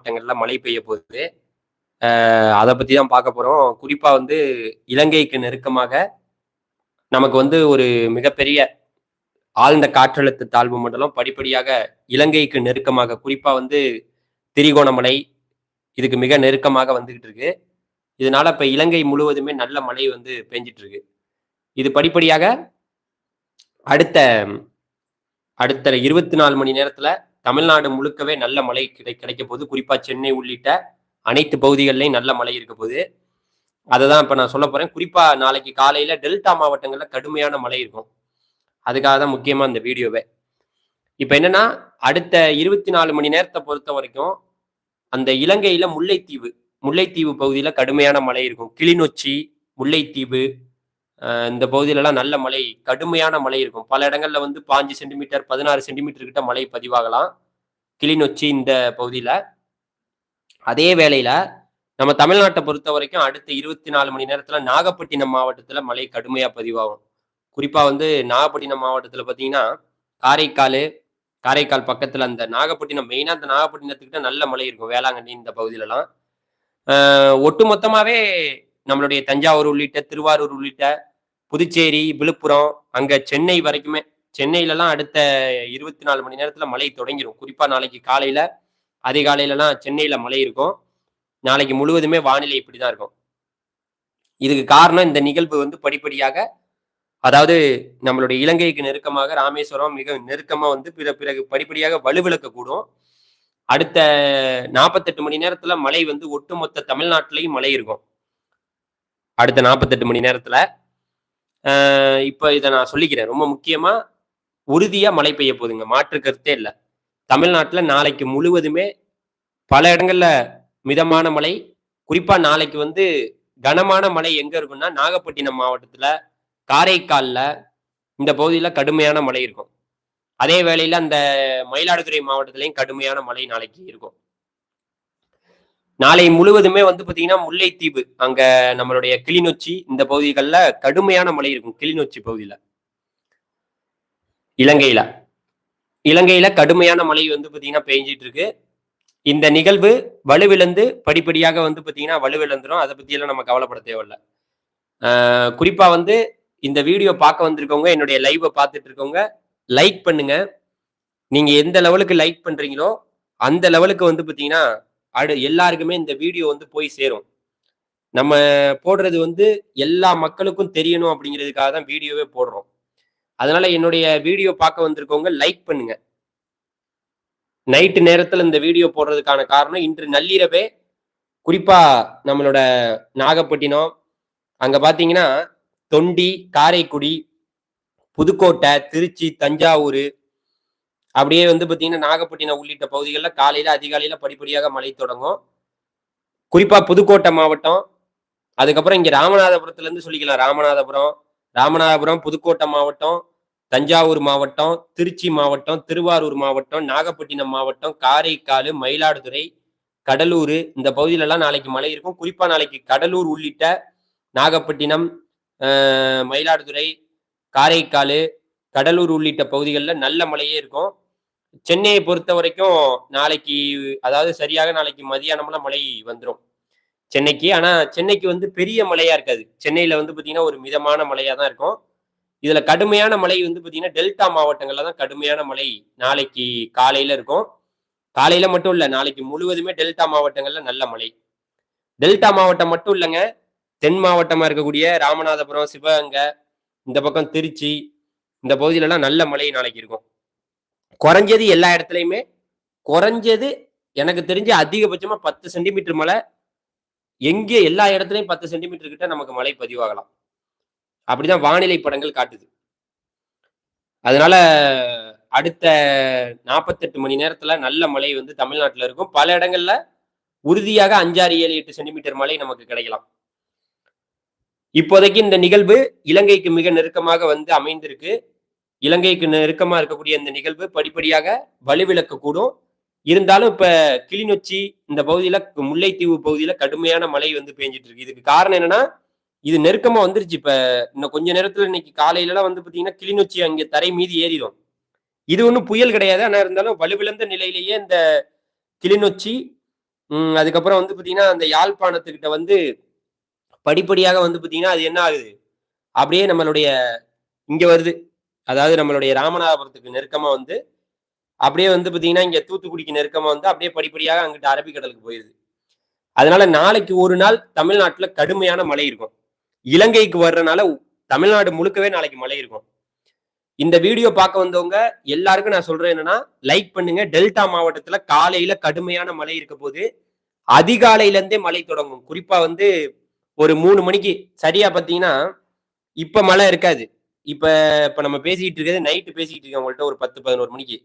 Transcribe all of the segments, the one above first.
மாவட்டங்கள்ல மழை பெய்ய போகுது. அதை பற்றி தான் பார்க்க போகிறோம் குறிப்பாக வந்து இலங்கைக்கு நெருக்கமாக நமக்கு வந்து ஒரு மிகப்பெரிய ஆழ்ந்த காற்றழுத்த தாழ்வு மண்டலம் படிப்படியாக இலங்கைக்கு நெருக்கமாக குறிப்பாக வந்து திரிகோணமலை இதுக்கு மிக நெருக்கமாக வந்துகிட்டு இருக்கு. இதனால இப்போ இலங்கை முழுவதுமே நல்ல மழை வந்து பெஞ்சிட்டு இருக்கு. இது படிப்படியாக அடுத்த அடுத்த இருபத்தி நாலு மணி நேரத்தில் தமிழ்நாடு முழுக்கவே நல்ல மழை கிடை கிடைக்க போகுது. குறிப்பா சென்னை உள்ளிட்ட அனைத்து பகுதிகளிலையும் நல்ல மழை இருக்க போகுது. அதை தான் இப்போ நான் சொல்ல போறேன். குறிப்பா நாளைக்கு காலையில டெல்டா மாவட்டங்கள்ல கடுமையான மழை இருக்கும். அதுக்காக தான் முக்கியமா இந்த வீடியோவை. இப்போ என்னன்னா அடுத்த இருபத்தி நாலு மணி நேரத்தை பொறுத்த வரைக்கும் அந்த இலங்கையில முல்லைத்தீவு முல்லைத்தீவு பகுதியில கடுமையான மழை இருக்கும். கிளிநொச்சி முல்லைத்தீவு இந்த பகுதியிலலாம் நல்ல மழை கடுமையான மழை இருக்கும். பல இடங்கள்ல வந்து பாஞ்சு சென்டிமீட்டர் பதினாறு சென்டிமீட்டர் கிட்ட மழை பதிவாகலாம். கிளிநொச்சி இந்த பகுதியில். அதே வேளையில நம்ம தமிழ்நாட்டை பொறுத்த வரைக்கும் அடுத்த இருபத்தி நாலு மணி நேரத்தில் நாகப்பட்டினம் மாவட்டத்தில் மழை கடுமையாக பதிவாகும். குறிப்பாக வந்து நாகப்பட்டினம் மாவட்டத்தில் பார்த்தீங்கன்னா காரைக்கால் காரைக்கால் பக்கத்தில் அந்த நாகப்பட்டினம் மெயினாக அந்த நாகப்பட்டினத்துக்கிட்ட நல்ல மழை இருக்கும் வேளாங்கண்ணி இந்த பகுதியிலலாம். ஒட்டு மொத்தமாகவே நம்மளுடைய தஞ்சாவூர் உள்ளிட்ட திருவாரூர் உள்ளிட்ட புதுச்சேரி விழுப்புரம் அங்க சென்னை வரைக்குமே சென்னையிலலாம் அடுத்த இருபத்தி நாலு மணி நேரத்துல மழை தொடங்கிடும் குறிப்பா நாளைக்கு காலையில அதிகாலையிலலாம் சென்னையில மழை இருக்கும். நாளைக்கு முழுவதுமே வானிலை இப்படிதான் இருக்கும். இதுக்கு காரணம் இந்த நிகழ்வு வந்து படிப்படியாக அதாவது நம்மளுடைய இலங்கைக்கு நெருக்கமாக ராமேஸ்வரம் மிக நெருக்கமா வந்து பிற பிறகு படிப்படியாக வலுவிழக்க கூடும் அடுத்த நாற்பத்தெட்டு மணி நேரத்துல மழை வந்து ஒட்டுமொத்த தமிழ்நாட்டிலையும் மழை இருக்கும். அடுத்த நாற்பத்தெட்டு மணி நேரத்துல. இப்போ இதை நான் சொல்லிக்கிறேன். ரொம்ப முக்கியமாக உறுதியாக மழை பெய்ய போகுதுங்க. மாற்று கருத்தே இல்லை. தமிழ்நாட்டில் நாளைக்கு முழுவதுமே பல இடங்களில் மிதமான மழை. குறிப்பாக நாளைக்கு வந்து கனமான மழை எங்கே இருக்குன்னா நாகப்பட்டினம் மாவட்டத்தில் காரைக்காலில் இந்த பகுதியில் கடுமையான மழை இருக்கும். அதே வேளையில் அந்த மயிலாடுதுறை மாவட்டத்திலையும் கடுமையான மழை நாளைக்கு இருக்கும். நாளை முழுவதுமே வந்து பாத்தீங்கன்னா முல்லைத்தீவு அங்க நம்மளுடைய கிளிநொச்சி இந்த பகுதிகளில் கடுமையான மழை இருக்கும் கிளிநொச்சி பகுதியில. இலங்கையில. இலங்கையில கடுமையான மழை வந்து பாத்தீங்கன்னா பெஞ்சிட்டு இருக்கு. இந்த நிகழ்வு வலுவிழந்து படிப்படியாக வந்து பாத்தீங்கன்னா வலுவிழந்துடும் அதை பத்தி எல்லாம் நம்ம கவலைப்பட தேவையில்ல. குறிப்பா வந்து இந்த வீடியோ பார்க்க வந்திருக்கவங்க என்னுடைய லைவை பார்த்துட்டு இருக்கவங்க லைக் பண்ணுங்க. நீங்க எந்த லெவலுக்கு லைக் பண்றீங்களோ அந்த லெவலுக்கு வந்து பாத்தீங்கன்னா அடு எல்லாருக்குமே இந்த வீடியோ வந்து போய் சேரும். நம்ம போடுறது வந்து எல்லா மக்களுக்கும் தெரியணும் அப்படிங்கிறதுக்காக தான் வீடியோவே போடுறோம். அதனால என்னுடைய வீடியோ பார்க்க வந்திருக்கவங்க லைக் பண்ணுங்க. நைட்டு நேரத்தில் இந்த வீடியோ போடுறதுக்கான காரணம் இன்று நள்ளிரவே குறிப்பா நம்மளோட நாகப்பட்டினம் அங்க பாத்தீங்கன்னா தொண்டி காரைக்குடி புதுக்கோட்டை திருச்சி தஞ்சாவூர் அப்படியே வந்து பார்த்தீங்கன்னா நாகப்பட்டினம் உள்ளிட்ட பகுதிகளில் காலையில் அதிகாலையில் படிப்படியாக மழை தொடங்கும். குறிப்பாக புதுக்கோட்டை மாவட்டம் அதுக்கப்புறம் இங்கே ராமநாதபுரத்துலேருந்து சொல்லிக்கலாம். ராமநாதபுரம் ராமநாதபுரம் புதுக்கோட்டை மாவட்டம் தஞ்சாவூர் மாவட்டம் திருச்சி மாவட்டம் திருவாரூர் மாவட்டம் நாகப்பட்டினம் மாவட்டம் காரைக்கால் மயிலாடுதுறை கடலூர் இந்த பகுதியிலலாம் நாளைக்கு மழை இருக்கும். குறிப்பாக நாளைக்கு கடலூர் உள்ளிட்ட நாகப்பட்டினம் மயிலாடுதுறை காரைக்கால் கடலூர் உள்ளிட்ட பகுதிகளில் நல்ல மழையே இருக்கும். சென்னையை பொறுத்த வரைக்கும் நாளைக்கு அதாவது சரியாக நாளைக்கு மதியானம்லாம் மழை வந்துடும் சென்னைக்கு ஆனால் சென்னைக்கு வந்து பெரிய மழையா இருக்காது. சென்னையில் வந்து பார்த்தீங்கன்னா ஒரு மிதமான மழையாக தான் இருக்கும். இதில் கடுமையான மழை வந்து பார்த்தீங்கன்னா டெல்டா மாவட்டங்களில் தான் கடுமையான மழை நாளைக்கு காலையில் இருக்கும். காலையில் மட்டும் இல்லை நாளைக்கு முழுவதுமே டெல்டா மாவட்டங்களில் நல்ல மழை. டெல்டா மாவட்டம் மட்டும் இல்லைங்க தென் மாவட்டமாக இருக்கக்கூடிய ராமநாதபுரம் சிவகங்கை இந்த பக்கம் திருச்சி இந்த பகுதியிலலாம் நல்ல மழை நாளைக்கு இருக்கும். குறைஞ்சது எல்லா இடத்துலையுமே குறைஞ்சது எனக்கு தெரிஞ்சு அதிகபட்சமா பத்து சென்டிமீட்டர் மழை எங்கே எல்லா இடத்துலையும் பத்து சென்டிமீட்டர் கிட்ட நமக்கு மழை பதிவாகலாம். அப்படிதான் வானிலை படங்கள் காட்டுது. அதனால அடுத்த நாற்பத்தெட்டு மணி நேரத்துல நல்ல மழை வந்து தமிழ்நாட்டில் இருக்கும். பல இடங்கள்ல உறுதியாக அஞ்சாறு ஏழு எட்டு சென்டிமீட்டர் மழை நமக்கு கிடைக்கலாம். இப்போதைக்கு இந்த நிகழ்வு இலங்கைக்கு மிக நெருக்கமாக வந்து அமைந்திருக்கு. இலங்கைக்கு நெருக்கமா இருக்கக்கூடிய இந்த நிகழ்வு படிப்படியாக வலுவிழக்க கூடும் இருந்தாலும் இப்ப கிளிநொச்சி இந்த பகுதியில முல்லைத்தீவு பகுதியில கடுமையான மழை வந்து பெஞ்சிட்டு இருக்கு இதுக்கு காரணம் என்னன்னா இது நெருக்கமா வந்துருச்சு. இப்ப இன்னும் கொஞ்ச நேரத்துல இன்னைக்கு காலையில எல்லாம் வந்து பாத்தீங்கன்னா கிளிநொச்சி அங்கே தரை மீது ஏறிடும் இது ஒன்றும் புயல் கிடையாது. ஆனா இருந்தாலும் வலுவிழந்த நிலையிலேயே இந்த கிளிநொச்சி உம் அதுக்கப்புறம் வந்து பாத்தீங்கன்னா அந்த யாழ்ப்பாணத்துக்கிட்ட வந்து படிப்படியாக வந்து பாத்தீங்கன்னா அது என்ன ஆகுது? அப்படியே நம்மளுடைய இங்க வருது. அதாவது நம்மளுடைய ராமநாதபுரத்துக்கு நெருக்கமாக வந்து அப்படியே வந்து பார்த்தீங்கன்னா இங்கே தூத்துக்குடிக்கு நெருக்கமாக வந்து அப்படியே படிப்படியாக அங்கிட்ட அரபிக்கடலுக்கு போயிடுது அதனால நாளைக்கு ஒரு நாள் தமிழ்நாட்டில் கடுமையான மழை இருக்கும். இலங்கைக்கு வர்றனால தமிழ்நாடு முழுக்கவே நாளைக்கு மழை இருக்கும். இந்த வீடியோ பார்க்க வந்தவங்க எல்லாருக்கும் நான் சொல்றேன் என்னன்னா லைக் பண்ணுங்க. டெல்டா மாவட்டத்துல காலையில கடுமையான மழை இருக்க போது அதிகாலையில இருந்தே மழை தொடங்கும். குறிப்பா வந்து ஒரு மூணு மணிக்கு சரியா பாத்தீங்கன்னா இப்ப மழை இருக்காது. இப்ப இப்ப நம்ம பேசிக்கிட்டு இருக்கிறது நைட்டு பேசிக்கிட்டு இருக்கோம் உங்கள்கிட்ட ஒரு பத்து பதினோரு மணிக்கு.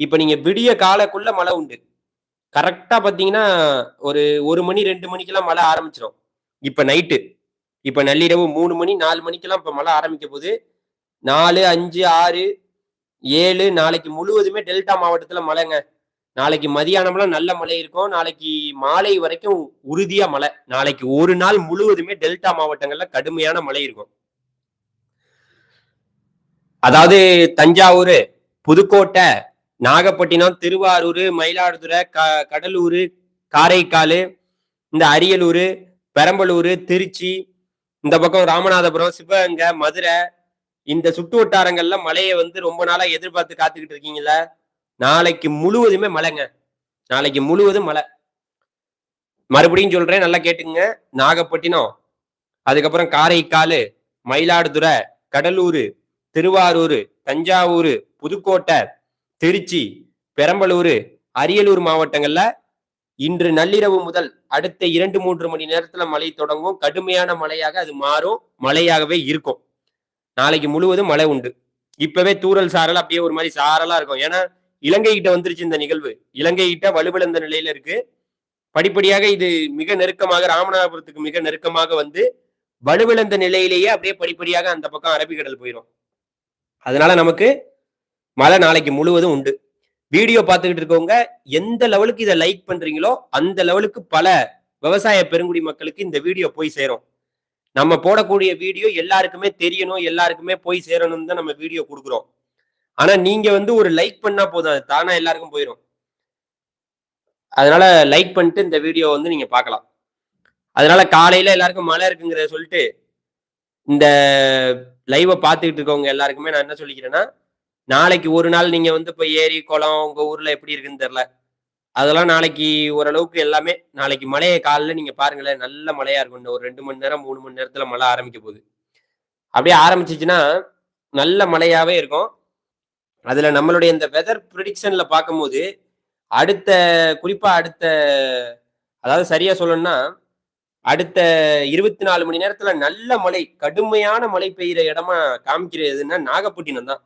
இப்ப நீங்க விடிய காலக்குள்ள மழை உண்டு. கரெக்டா பாத்தீங்கன்னா ஒரு ஒரு மணி ரெண்டு மணிக்கெல்லாம் மழை ஆரம்பிச்சிடும் இப்ப நைட்டு இப்ப நள்ளிரவு மூணு மணி நாலு மணிக்கெல்லாம் இப்ப மழை ஆரம்பிக்க போது நாலு அஞ்சு ஆறு ஏழு நாளைக்கு முழுவதுமே டெல்டா மாவட்டத்துல மழைங்க. நாளைக்கு மதியானம்லாம் நல்ல மழை இருக்கும். நாளைக்கு மாலை வரைக்கும் உறுதியா மழை. நாளைக்கு ஒரு நாள் முழுவதுமே டெல்டா மாவட்டங்கள்ல கடுமையான மழை இருக்கும். அதாவது தஞ்சாவூர் புதுக்கோட்டை நாகப்பட்டினம் திருவாரூர் மயிலாடுதுறை க கடலூர் காரைக்கால் இந்த அரியலூர் பெரம்பலூர் திருச்சி இந்த பக்கம் ராமநாதபுரம் சிவகங்கை மதுரை இந்த சுற்று வட்டாரங்கள்ல மழையை வந்து ரொம்ப நாளா எதிர்பார்த்து காத்துக்கிட்டு இருக்கீங்களா நாளைக்கு முழுவதுமே மழைங்க. நாளைக்கு முழுவதும் மழை. மறுபடியும் சொல்றேன் நல்லா கேட்டுங்க நாகப்பட்டினம் அதுக்கப்புறம் காரைக்கால் மயிலாடுதுறை கடலூர் திருவாரூர் தஞ்சாவூர் புதுக்கோட்டை திருச்சி பெரம்பலூர் அரியலூர் மாவட்டங்கள்ல இன்று நள்ளிரவு முதல் அடுத்த இரண்டு மூன்று மணி நேரத்துல மழை தொடங்கும். கடுமையான மழையாக அது மாறும். மழையாகவே இருக்கும். நாளைக்கு முழுவதும் மழை உண்டு. இப்பவே தூரல் சாரல் அப்படியே ஒரு மாதிரி சாரலா இருக்கும். ஏன்னா இலங்கை கிட்ட வந்துருச்சு இந்த நிகழ்வு. இலங்கை கிட்ட வலுவிழந்த நிலையில இருக்கு. படிப்படியாக இது மிக நெருக்கமாக ராமநாதபுரத்துக்கு மிக நெருக்கமாக வந்து வலுவிழந்த நிலையிலேயே அப்படியே படிப்படியாக அந்த பக்கம் அரபிக்கடல் போயிடும் அதனால நமக்கு மழை நாளைக்கு முழுவதும் உண்டு. வீடியோ பார்த்துக்கிட்டு இருக்கவங்க எந்த லெவலுக்கு இதை லைக் பண்றீங்களோ அந்த லெவலுக்கு பல விவசாய பெருங்குடி மக்களுக்கு இந்த வீடியோ போய் சேரும். நம்ம போடக்கூடிய வீடியோ எல்லாருக்குமே தெரியணும் எல்லாருக்குமே போய் சேரணும்னு தான் நம்ம வீடியோ கொடுக்குறோம். ஆனா நீங்க வந்து ஒரு லைக் பண்ணா போதும் அது தானா எல்லாருக்கும் போயிடும் அதனால லைக் பண்ணிட்டு இந்த வீடியோ வந்து நீங்க பார்க்கலாம். அதனால காலையில எல்லாருக்கும் மழை இருக்குங்கிறத சொல்லிட்டு இந்த லைவை பார்த்துக்கிட்டு இருக்கவங்க எல்லாருக்குமே நான் என்ன சொல்லிக்கிறேன்னா நாளைக்கு ஒரு நாள் நீங்க வந்து இப்போ ஏரி குளம் உங்க ஊர்ல எப்படி இருக்குன்னு தெரில அதெல்லாம் நாளைக்கு ஓரளவுக்கு எல்லாமே நாளைக்கு மழையை காலைல நீங்க பாருங்களேன் நல்ல மழையா இருக்கும். இந்த ஒரு ரெண்டு மணி நேரம் மூணு மணி நேரத்துல மழை ஆரம்பிக்க போகுது. அப்படியே ஆரம்பிச்சிச்சுன்னா நல்ல மழையாவே இருக்கும். அதுல நம்மளுடைய இந்த வெதர் ப்ரிடிக்ஷன்ல பார்க்கும்போது அடுத்த குறிப்பா அடுத்த அதாவது சரியா சொல்லணும்னா அடுத்த இருபத்தி நாலு மணி நேரத்துல நல்ல மழை கடுமையான மழை பெய்யுற இடமா காமிக்கிறதுன்னா நாகப்பட்டினம் தான்.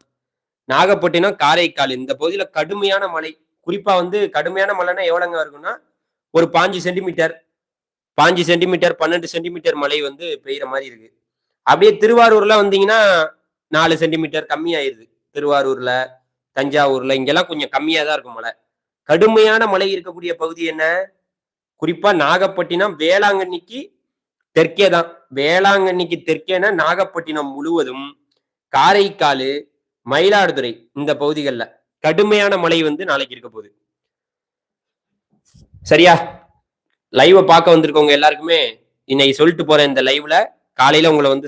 நாகப்பட்டினம் காரைக்கால் இந்த பகுதியில கடுமையான மழை. குறிப்பா வந்து கடுமையான மழைன்னா எவ்வளோங்க இருக்கும்னா ஒரு பாஞ்சு சென்டிமீட்டர் பாஞ்சு சென்டிமீட்டர் பன்னெண்டு சென்டிமீட்டர் மழை வந்து பெய்யுற மாதிரி இருக்கு. அப்படியே திருவாரூர்ல வந்தீங்கன்னா நாலு சென்டிமீட்டர் கம்மியாயிருது. திருவாரூர்ல தஞ்சாவூர்ல இங்கெல்லாம் கொஞ்சம் கம்மியா தான் இருக்கும் மழை. கடுமையான மழை இருக்கக்கூடிய பகுதி என்ன? குறிப்பா நாகப்பட்டினம் வேளாங்கண்ணிக்கு தெற்கே தான். வேளாங்கண்ணிக்கு தெற்கேனா நாகப்பட்டினம் முழுவதும் காரைக்கால் மயிலாடுதுறை இந்த பகுதிகளில் கடுமையான மழை வந்து நாளைக்கு இருக்க போகுது. சரியா? லைவை பார்க்க வந்திருக்கவங்க எல்லாருக்குமே இன்னைக்கு சொல்லிட்டு போற இந்த லைவ்ல காலையில உங்களை வந்து